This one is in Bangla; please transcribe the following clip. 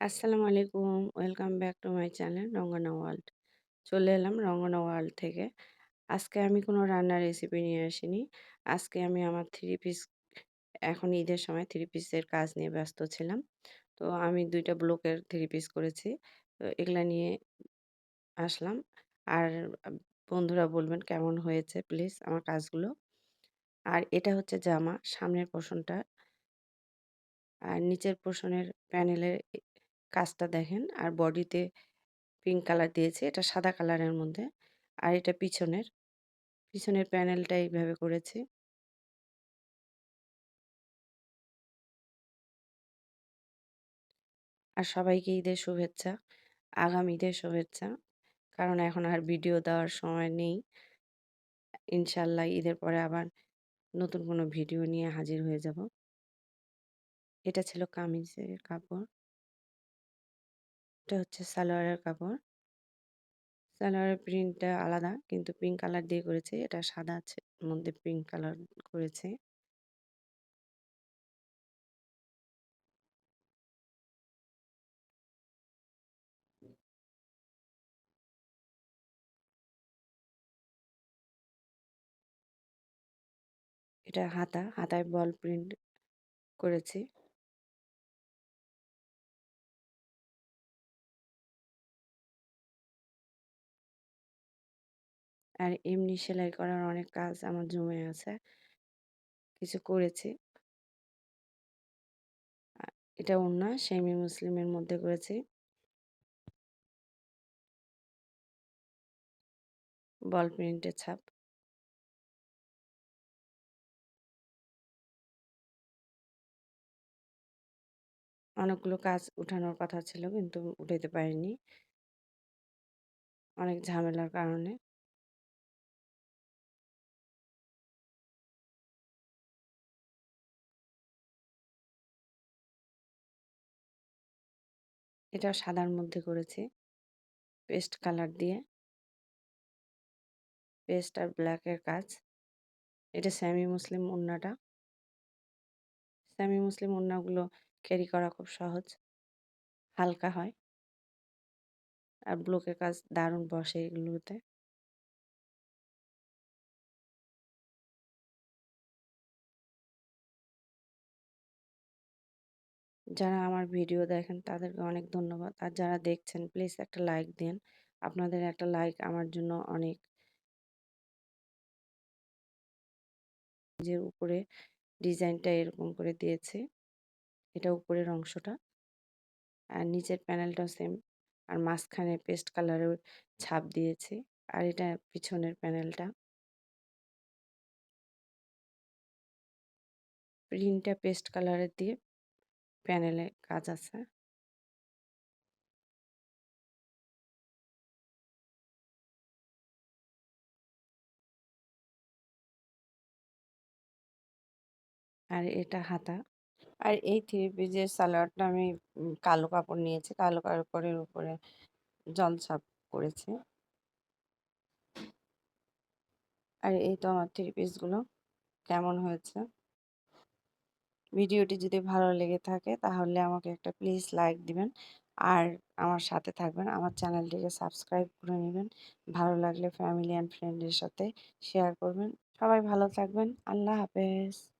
আসসালামু আলাইকুম। Welcome back to my channel Rangana world. চলে এলাম রঙ্গনা ওয়ার্ল্ড থেকে। আজকে আমি কোনো রান্নার রেসিপি নিয়ে আসিনি। আজকে আমি আমার থ্রি পিস এখন ঈদের সময় থ্রি পিসের কাজ নিয়ে ব্যস্ত ছিলাম। তো আমি দুইটা ব্লকের থ্রি পিস করেছি। তো এগুলা নিয়ে আসলাম। আর বন্ধুরা বলবেন কেমন হয়েছে প্লিজ আমার কাজগুলো। আর এটা হচ্ছে জামা, সামনের পোরশনটা। আর নিচের পোরশনের প্যানেলের কাজটা দেখেন। আর বডিতে পিঙ্ক কালার দিয়েছি। এটা সাদা কালারের মধ্যে। আর এটা পিছনের। পিছনের প্যানেলটা এইভাবে করেছি। আর সবাইকে ঈদের শুভেচ্ছা। আগাম ঈদের শুভেচ্ছা। কারণ এখন আর ভিডিও দেওয়ার সময় নেই। ইনশাল্লাহ ঈদের পরে আবার নতুন কোনো ভিডিও নিয়ে হাজির হয়ে যাব। এটা ছিল কামিজের কাপড়। এটা হচ্ছে সালোয়ারের কাপড়। সালোয়ারের প্রিন্টটা আলাদা কিন্তু পিঙ্ক কালার দিয়ে করেছে এটা সাদা আছে মধ্যে পিঙ্ক কালার করেছে এটা হাতা, হাতায় বল প্রিন্ট করেছি। আর এমনি সেলাই করার অনেক কাজ আমার জমে আছে। কিছু করেছি। এটা ওড়না সেমি মুসলিমের মধ্যে করেছি। বল প্রিন্টের ছাপ। অনেকগুলো কাজ উঠানোর কথা ছিল, কিন্তু উঠাইতে পারিনি। অনেক ঝামেলার কারণে। এটা সাদার মধ্যে করেছি। পেস্ট কালার দিয়ে। পেস্ট আর ব্ল্যাকের কাজ। এটা স্যামি মুসলিম উন্নাটা স্যামি মুসলিম ওড়নাগুলো ক্যারি করা খুব সহজ। হালকা হয়। আর ব্লকের কাজ দারুণ বসে এগুলোতে। যারা আমার ভিডিও দেখেন তাদেরকে অনেক ধন্যবাদ। আর যারা দেখছেন, প্লিজ একটা লাইক দেন। আপনাদের একটা লাইক আমার জন্য অনেক। যে উপরে ডিজাইনটা এরকম করে দিয়েছি। এটা উপরের অংশটা। আর নিচের প্যানেলটাও সেম। আর মাঝখানে পেস্ট কালারের ছাপ দিয়েছি। আর এটা পিছনের প্যানেলটা। প্রিন্টটা পেস্ট কালারের দিয়ে প্যানেলে কাজ আছে। আর এটা হাতা। আর এই থ্রি পিসের সালোয়ারটা আমি কালো কাপড় নিয়েছি। কালো কাপড়ের উপরে জলছাপ করেছি। আর এই তো আমার থ্রি পিসগুলো কেমন হয়েছে? ভিডিওটি যদি ভালো লেগে থাকে, তাহলে আমাকে একটা প্লিজ লাইক দিবেন। আর আমার সাথে থাকবেন। আমার চ্যানেলটিকে সাবস্ক্রাইব করে নেবেন ভালো লাগলে ফ্যামিলি অ্যান্ড ফ্রেন্ডের সাথে শেয়ার করবেন। সবাই ভালো থাকবেন। আল্লাহ হাফেজ।